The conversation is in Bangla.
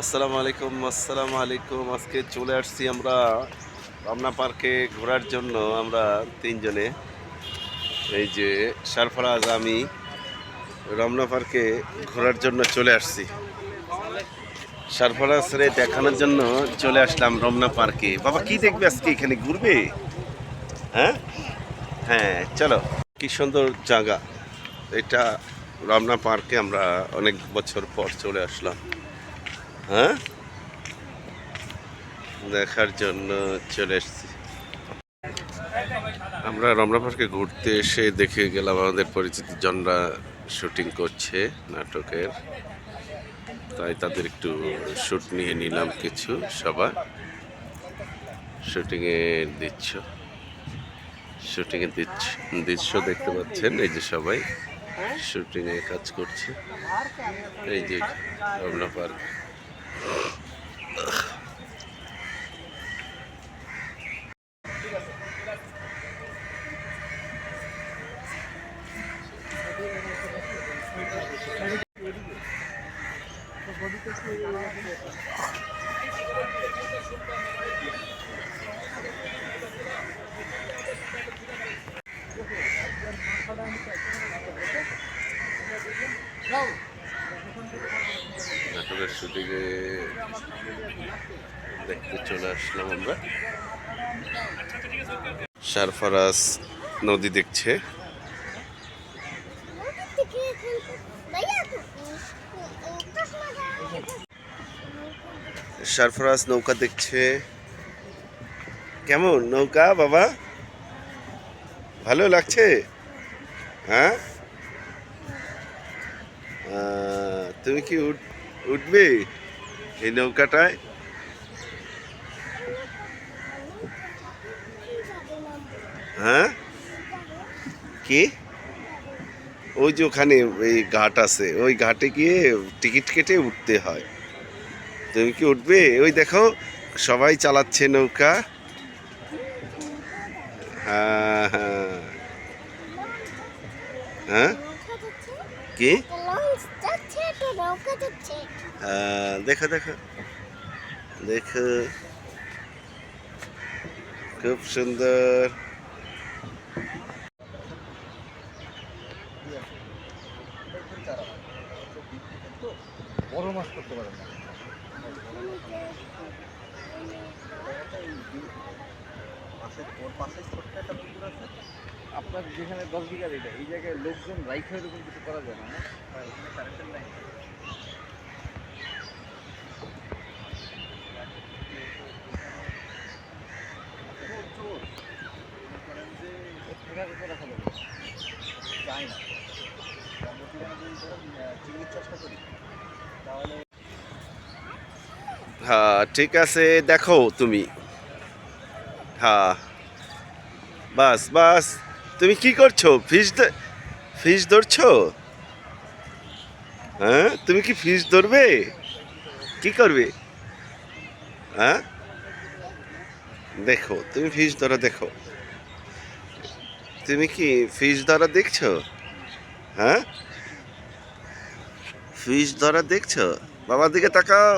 আসসালামু আলাইকুম আসসালামু আলাইকুম। আজকে চলে আসছি আমরা রমনা পার্কে ঘোরার জন্য আমরা তিনজনে। এই যে সারফরাজ, আমি রমনা পার্কে ঘোরার জন্য চলে আসছি। সারফরাজ রে দেখানোর জন্য চলে আসলাম রমনা পার্কে। বাবা, কি দেখবে আজকে এখানে? ঘুরবে? হ্যাঁ? হ্যাঁ চলো। কি সুন্দর জায়গা। এটা রমনা পার্কে আমরা অনেক বছর পর চলে আসলাম। হ্যাঁ? দেখার জন্য চলে এসেছি। আমরা রমনা পার্কে ঘুরতে এসে দেখে গেলাম আমাদের পরিচিত জনরা শুটিং করছে নাটকের। তাই তাদের একটু শ্যুট নিয়ে নিলাম কিছু সবার শুটিংয়ে দিচ্ছ। শুটিংয়ে দিচ্ছ দৃশ্য দেখতে পাচ্ছেন, এই যে সবাই শুটিংয়ে কাজ করছে। এই যে রমনা পার্ক। নাটকের শুটিংয়ে দেখতে চলে আসলাম আমরা। সারফারাজ নদী দেখছে। সারফরাজ নৌকা দেখছে। কেমন নৌকা বাবা? ভালো লাগছে? হ্যাঁ? তুমি কি উঠ- উঠবে? এই নৌকাটায়? হ্যাঁ? কি? ওই যে ওখানে এই ঘাট আছে ওই ঘাটে গিয়ে টিকিট কেটে উঠতে হয়। তুমি কি উঠবে? ওই দেখো সবাই চালাচ্ছে নৌকা। হ্যাঁ হ্যাঁ। হ্যাঁ? কি? দেখো দেখো। দেখো। খুব সুন্দর। বড় মাছ আপনার যেখানে দশ বিঘা এটা এই জায়গায় লোকজন রাইখা এরকম কিছু করা যায় না? হ্যাঁ ঠিক আছে, দেখো তুমি। হ্যাঁ। বাস বাস। তুমি কি করছ? ফিশ ফিশ ধরছো? হ্যাঁ তুমি কি ফিশ ধরবে? কি করবে? হ্যাঁ? দেখো, তুমি ফিশ ধরা, দেখো। তুমি কি ফিস ধরা দেখছ? হ্যাঁ? ফিস ধরা দেখছ? বাবার দিকে তাকাও।